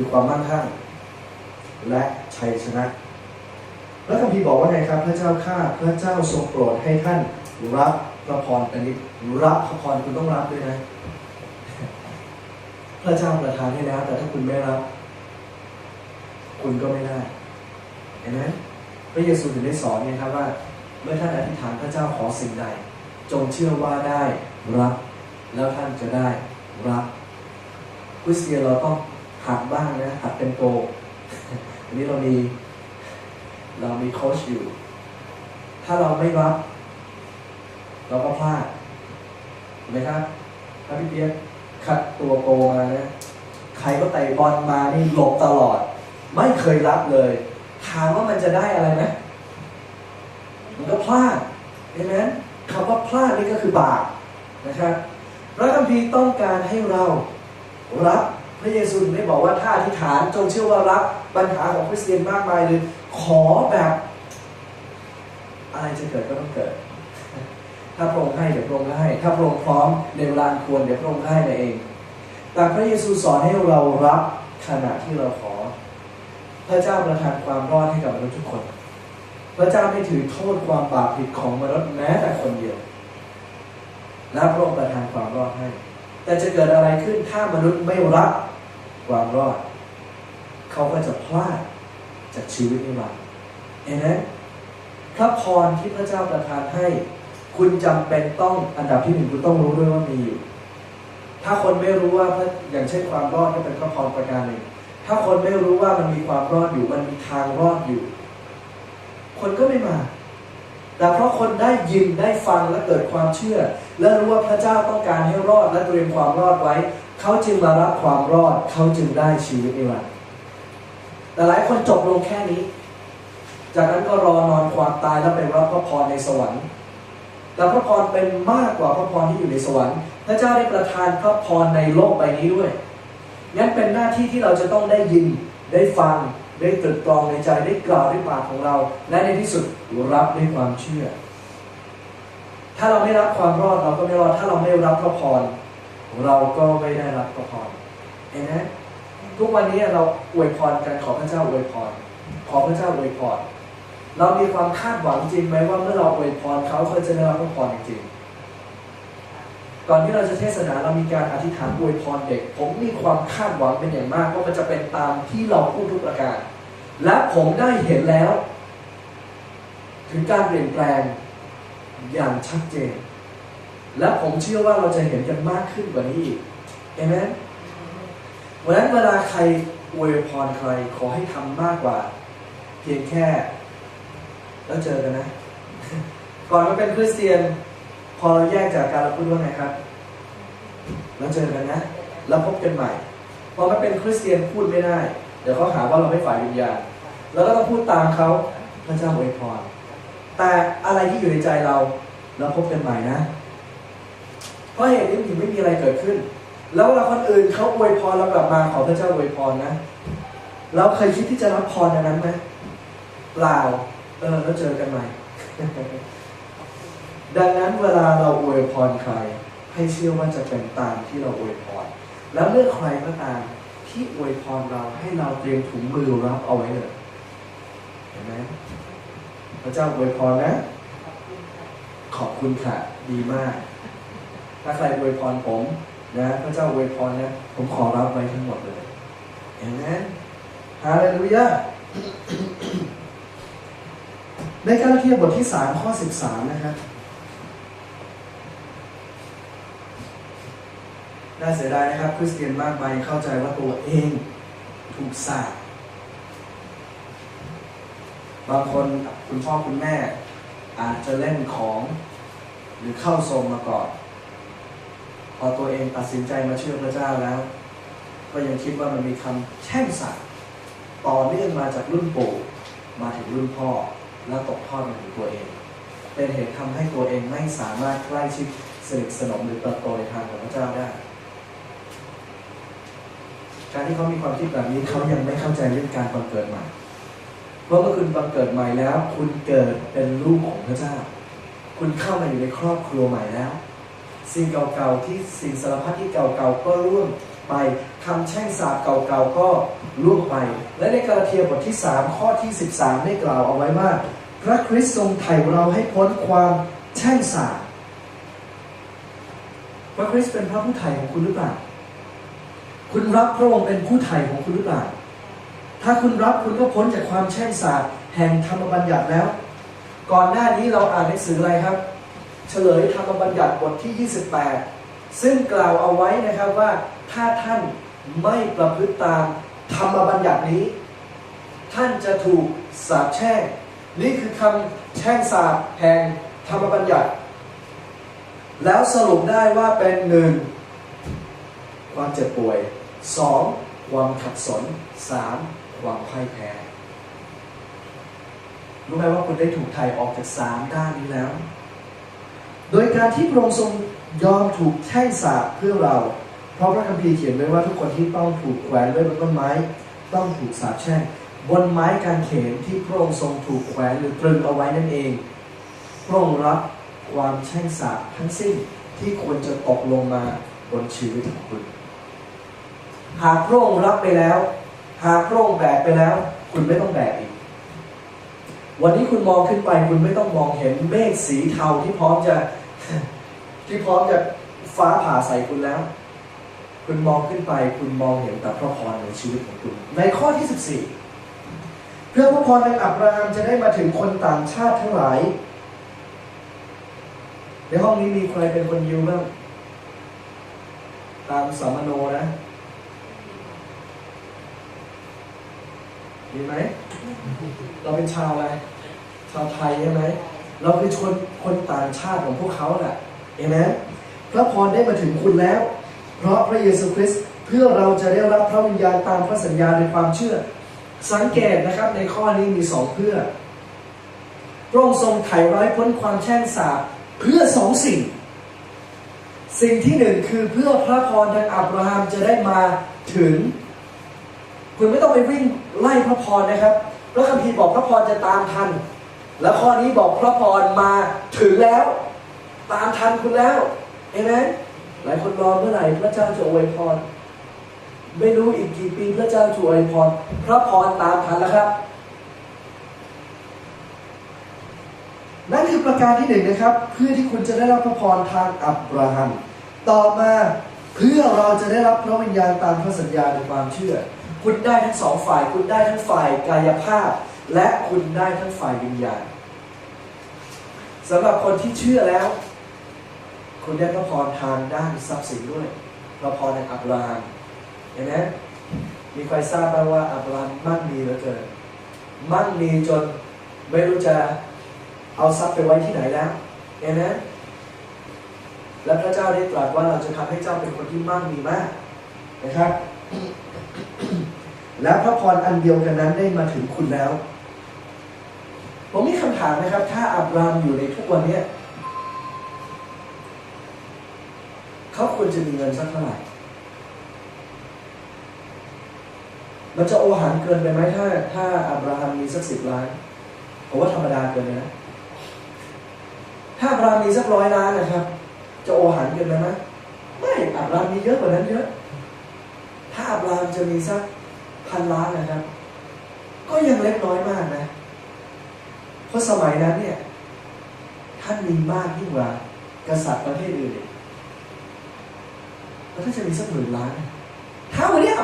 คือความมั่งคั่งและชัยชนะ แล้วคัมภีร์บอกว่าไงครับ พระเจ้าข้าพระเจ้าทรงโปรดให้ท่านรับพระพรอันนี้รับพระพรคุณต้องรับด้วยนะ พระเจ้าประทานให้แล้ว แต่ถ้าคุณไม่รับ คุณก็ไม่ได้เห็นไหมพระเยซูถึงได้สอนไงครับว่า เมื่อท่านอธิษฐานพระเจ้าขอสิ่งใด จงเชื่อว่าได้รับ แล้วท่านจะได้รับคริสเตียนเราต้อง หัดบ้างนะหัดเป็นโตอันนี้เรามี เรามีโค้ชอยู่ ถ้าเราไม่รับ เราก็พลาดเห็นไหมครับถ้าพี่เปียกคัดตัวโกมานะใครก็เตะบอลมานี่หลบตลอด ไม่เคยรับเลยถามว่ามันจะได้อะไรไหมมันก็พลาดเห็นไหมคำว่าพลาดนี่ก็คือบาปนะครับพระคัมภีร์ต้องการให้เรารับ พระเยซูถึงได้บอกว่าถ้าอธิษฐานจงเชื่อว่ารับปัญหาของคริสเตียนมากมายเลยขอแบบอะไรจะเกิดก็ต้องเกิด ถ้าพระองค์ให้เดี๋ยวพระองค์ให้ ถ้าพระองค์พร้อมในเวลาอันควรเดี๋ยวพระองค์ให้มาเอง แต่พระเยซูสอนให้เรารับขณะที่เราขอ พระเจ้าประทานความรอดให้กับมนุษย์ทุกคน พระเจ้าไม่ถือโทษความบาปผิดของมนุษย์แม้แต่คนเดียว และพระองค์ประทานความรอดให้ แต่จะเกิดอะไรขึ้นถ้ามนุษย์ไม่รับความรอด เขาก็จะพลาดจากชีวิตนิรันดร์เห็นไหมพระพรที่พระเจ้าประทานให้ คุณจำเป็นต้องอันดับที่หนึ่งคุณต้องรู้ด้วยว่ามีอยู่ ถ้าคนไม่รู้ว่าอย่างเช่นความรอดก็เป็นพระพรประการหนึ่ง ถ้าคนไม่รู้ว่ามันมีความรอดอยู่ มันมีทางรอดอยู่ คนก็ไม่มา แต่เพราะคนได้ยินได้ฟังและเกิดความเชื่อ และรู้ว่าพระเจ้าต้องการให้รอดและเตรียมความรอดไว้ เขาจึงมารับความรอดเขาจึงได้ชีวิตนิรันดร์แต่หลายคนจบลงแค่นี้ จากนั้นก็รอนอนความตายแล้วไปรับพระพรในสวรรค์แต่พระพรเป็นมากกว่าพระพรที่อยู่ในสวรรค์ พระเจ้าได้ประทานพระพรในโลกใบนี้ด้วยงั้นเป็นหน้าที่ที่เราจะต้องได้ยินได้ฟัง ได้ตรึกตรองในใจได้กล่าวด้วยปากของเรา และในที่สุดรับด้วยความเชื่อ ถ้าเราไม่รับความรอดเราก็ไม่รอด ถ้าเราไม่รับพระพรเราก็ไม่ได้รับพระพรเห็นไหมทุกวันนี้เราอวยพรกันขอพระเจ้าอวยพรขอพระเจ้าอวยพรเรามีความคาดหวังจริงไหมว่าเมื่อเราอวยพรเขาเขาจะได้รับพระพรจริงๆ ก่อนที่เราจะเทศนาเรามีการอธิษฐานอวยพรเด็ก ผมมีความคาดหวังเป็นอย่างมากว่ามันจะเป็นตามที่เราพูดทุกประการ และผมได้เห็นแล้ว ถึงการเปลี่ยนแปลงอย่างชัดเจน และผมเชื่อว่าเราจะเห็นกันมากขึ้นกว่านี้อีกเอเมนวันนั้นเวลาใครอวยพรใครขอให้ทำมากกว่า เพียงแค่ แล้วเจอกันนะ ก่อนมาเป็นคริสเตียน พอเราแยกจากการเราพูดว่าไงครับ แล้วเจอกันนะ แล้วพบกันใหม่พอมาเป็นคริสเตียนพูดไม่ได้ เดี๋ยวเขาหาว่าเราไม่ฝ่ายวิญญาณ แล้วก็ต้องพูดตามเขาพระเจ้าอวยพร แต่อะไรที่อยู่ในใจเรา แล้วพบกันใหม่นะ เพราะเหตุนี้ถึงไม่มีอะไรเกิดขึ้น แล้วเวลาคนอื่นเขาอวยพรเรากลับมาขอพระเจ้าอวยพรนะ เราเคยคิดที่จะรับพรอันนั้นไหมเปล่า เออ แล้วเจอกันใหม่ ดังนั้นเวลาเราอวยพรใคร ให้เชื่อว่าจะเป็นตามที่เราอวยพร แล้วเมื่อใครก็ตามที่อวยพรเราให้เราเตรียมถุงมือรับเอาไว้เลยเห็นไหมพระเจ้าอวยพรนะ ขอบคุณค่ะ ดีมาก ถ้าใครอวยพรผมนะพระเจ้าอวยพรนะผมขอรับไว้ทั้งหมดเลยเห็นไหมฮาเลลูยาในการเทียบบทที่ 3 ข้อ 13 นะครับ น่าเสียดายนะครับคริสเตียนมากมายเข้าใจว่าตัวเองถูกสาปบางคนคุณพ่อคุณแม่อาจจะเล่นของหรือเข้าทรงมาก่อน พอตัวเองตัดสินใจมาเชื่อพระเจ้าแล้ว ก็ยังคิดว่ามันมีคำแช่งสาปต่อเนื่องมาจากรุ่นปู่มาถึงรุ่นพ่อแล้วตกทอดมาถึงตัวเอง เป็นเหตุทำให้ตัวเองไม่สามารถใกล้ชิดสนิทสนมหรือเติบโตในทางของพระเจ้าได้ การที่เขามีความคิดแบบนี้เขายังไม่เข้าใจเรื่องการบังเกิดใหม่ เพราะเมื่อคุณบังเกิดใหม่แล้ว คุณเกิดเป็นลูกของพระเจ้า คุณเข้ามาอยู่ในครอบครัวใหม่แล้ว สิ่งเก่าๆที่สิ่งสารพัดที่เก่าๆก็ร่วงไปคำแช่งสาปเก่าๆก็ล่วงไป และในกาลาเทียบทที่ 3 ข้อที่ 13 ได้กล่าวเอาไว้ว่า พระคริสต์ทรงไถ่เราให้พ้นความแช่งสาปพระคริสต์เป็นพระผู้ไถ่ของคุณหรือเปล่า คุณรับพระองค์เป็นผู้ไถ่ของคุณหรือเปล่า ถ้าคุณรับคุณก็พ้นจากความแช่งสาปแห่งธรรมบัญญัติแล้ว ก่อนหน้านี้เราอ่านหนังสืออะไรครับ เฉลยธรรมบัญญัติบทที่ 28 ซึ่งกล่าวเอาไว้นะครับว่าถ้าท่านไม่ประพฤติตามธรรมบัญญัตินี้ ท่านจะถูกสาปแช่ง นี่คือคำแช่งสาปแห่งธรรมบัญญัติ แล้วสรุปได้ว่าเป็นหนึ่งความเจ็บป่วย สองความขัดสนสามความพ่ายแพ้รู้ไหมว่าคุณได้ถูกไถ่ออกจากสามด้านนี้แล้ว โดยการที่พระองค์ทรงยอมถูกแช่งสาปเพื่อเรา เพราะพระคัมภีร์เขียนไว้ว่าทุกคนที่ต้องถูกแขวนไว้บนต้นไม้ ต้องถูกสาปแช่งบนไม้กางเขนที่พระองค์ทรงถูกแขวนหรือตรึงเอาไว้นั่นเอง พระองค์รับความแช่งสาปทั้งสิ้นที่ควรจะตกลงมาบนชีวิตของคุณ หากพระองค์รับไปแล้ว หากพระองค์แบกไปแล้ว คุณไม่ต้องแบกอีก วันนี้คุณมองขึ้นไปคุณไม่ต้องมองเห็นเมฆสีเทาที่พร้อมจะ ที่พร้อมจะฟ้าผ่าใส่คุณแล้ว คุณมองขึ้นไป คุณมองเห็นแต่พระพรในชีวิตของคุณ ในข้อที่ 14 เพื่อพระพรในอับราฮัมจะได้มาถึงคนต่างชาติทั้งหลาย ในห้องนี้มีใครเป็นคนยิวบ้างตามสามโนนะ มีไหม เราเป็นชาวอะไร ชาวไทยใช่ไหม เราคือชนคนต่างชาติของพวกเขาแหละเห็นไหมพระพรได้มาถึงคุณแล้ว เพราะพระเยซูคริสต์เพื่อเราจะได้รับพระวิญญาณตามพระสัญญาในความเชื่อ สังเกตนะครับในข้อนี้มีสองเพื่อ พระองค์ทรงไถ่ร้ายพ้นความแช่งสาปเพื่อสองสิ่ง สิ่งที่หนึ่งคือเพื่อพระพรทางอับราฮัมจะได้มาถึง คุณไม่ต้องไปวิ่ง ไล่พระพรนะครับ พระคัมภีร์บอกพระพรจะตามทัน แล้วข้อนี้บอกพระพรมาถึงแล้ว ตามทันคุณแล้วเห็นไหมหลายคนรอเมื่อไหร่พระเจ้าจะอวยพร ไม่รู้อีกกี่ปีพระเจ้าจะอวยพร พระพรตามทันแล้วครับนั่นคือประการที่หนึ่งนะครับ เพื่อที่คุณจะได้รับพระพรทางอับราฮัม ต่อมาเพื่อเราจะได้รับพระวิญญาณตามพระสัญญาในความเชื่อ คุณได้ทั้งสองฝ่าย คุณได้ทั้งฝ่ายกายภาพ และคุณได้ทั้งฝ่ายวิญญาณสำหรับคนที่เชื่อแล้ว คุณได้พระพรทางด้านทรัพย์สินด้วยพระพรในอับราฮัมเห็นไหมมีใครทราบบ้างว่าอับราฮัมมั่งมีเหลือเกินมั่งมีจนไม่รู้จะเอาทรัพย์ไปไว้ที่ไหนแล้วเห็นไหมและพระเจ้าได้ตรัสว่าเราจะทำให้เจ้าเป็นคนที่มั่งมีมากนะครับ และพระพรอันเดียวกันนั้นได้มาถึงคุณแล้ว ผมมีคำถามนะครับ ถ้าอับรามอยู่ในทุกวันนี้เขาควรจะมีเงินสักเท่าไหร่ มันจะโอหังเกินไปไหมถ้า ถ้าอับราฮัมมีสักสิบล้านผมว่าธรรมดาเกินไปนะ ถ้าอับราฮัมมีสักร้อยล้านนะครับ จะโอหังเกินไปไหมไม่อับราฮัมมีเยอะกว่านั้นเยอะ ถ้าอับราฮัมจะมีสัก พันล้านนะครับ ก็ยังเล็กน้อยมากนะ เพราะสมัยนั้นเนี่ย ท่านมีมากยิ่งกว่ากษัตริย์ประเทศอื่นแล้วถ้าจะมีสักหมื่นล้านถ้าวันนี้